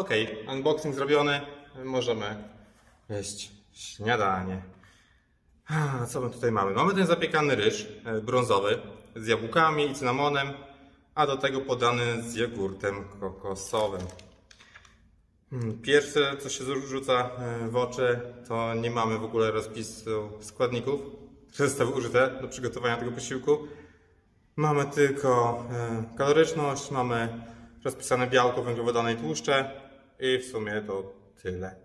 Ok, unboxing zrobiony. Możemy jeść śniadanie. Co my tutaj mamy? Mamy ten zapiekany ryż e, brązowy z jabłkami i cynamonem, a do tego podany z jogurtem kokosowym. Hmm, Pierwsze, co się rzuca e, w oczy, to nie mamy w ogóle rozpisu składników, które zostały użyte do przygotowania tego posiłku. Mamy tylko e, kaloryczność, mamy rozpisane białko, węglowodany i tłuszcze i w sumie to tyle.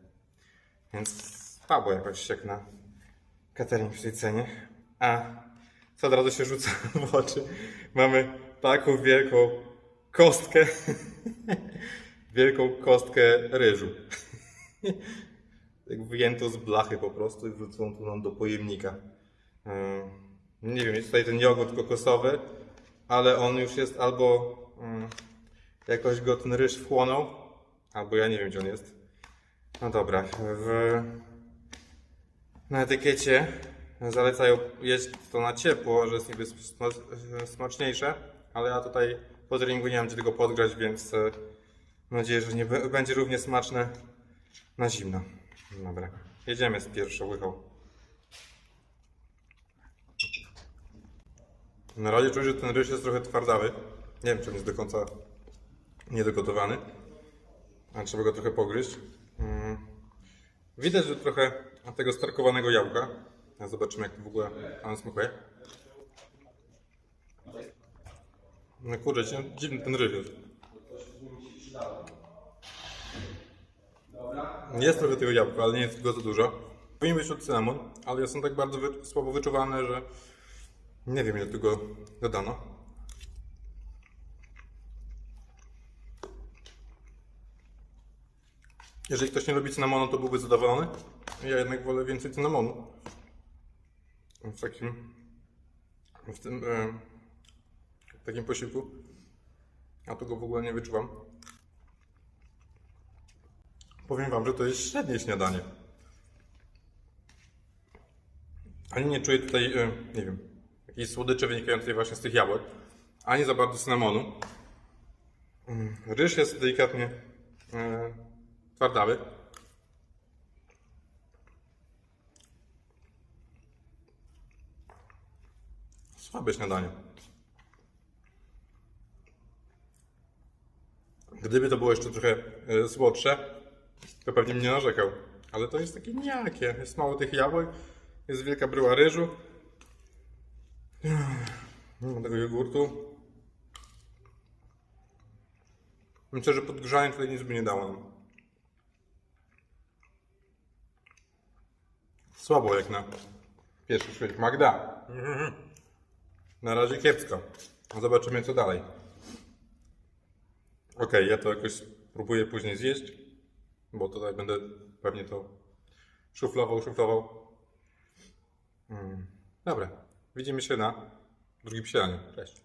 Więc słabo jakoś jak na catering w tej cenie. A co od razu się rzuca w oczy? Mamy taką wielką kostkę, wielką kostkę ryżu. Jak wyjęto z blachy po prostu i wrzucono tu nam do pojemnika. Ym, Nie wiem, jest tutaj ten jogurt kokosowy, ale on już jest albo ym, jakoś go ten ryż wchłonął, albo ja nie wiem gdzie on jest. No dobra, w, na etykiecie zalecają jeść to na ciepło, że jest niby sma- smaczniejsze, ale ja tutaj po treningu nie mam gdzie tego podgrać, więc e, mam nadzieję, że nie będzie równie smaczne na zimno. Dobra, jedziemy z pierwszą łychą. Na razie czuję, że ten ryż jest trochę twardawy. Nie wiem, czy on jest do końca niedogotowany. Trzeba go trochę pogryźć. Mm. Widać, że trochę tego starkowanego jabłka. Zobaczymy, jak to w ogóle on smakuje. No ci- dziwny ten ryż jest. Jest trochę tego jabłka, ale nie jest go za dużo. Powinien być od cynamon, ale on tak bardzo wy- słabo wyczuwany, że nie wiem ile tego dodano. Jeżeli ktoś nie lubi cynamonu, to byłby zadowolony. Ja jednak wolę więcej cynamonu. W takim, w tym, e, w takim posiłku. A tu go w ogóle nie wyczuwam. Powiem wam, że to jest średnie śniadanie. Ani nie czuję tutaj, e, nie wiem, jakiejś słodyczy wynikającej właśnie z tych jabłek, ani za bardzo cynamonu. Mm, Ryż jest delikatnie e, twardawy. Słabe śniadanie. Gdyby to było jeszcze trochę e, słodsze, to pewnie mnie narzekał. Ale to jest takie nijakie. Jest mało tych jabłek, jest wielka bryła ryżu. Nie tego jogurtu. Myślę, że podgrzanie tutaj nic by nie dało nam. Słabo jak na pierwszy świeć. Magda. Na razie kiepsko. Zobaczymy co dalej. Ok, ja to jakoś próbuję później zjeść, bo tutaj będę pewnie to szuflował, szuflował. Mm. Dobra, widzimy się na drugim śniadaniu. Cześć.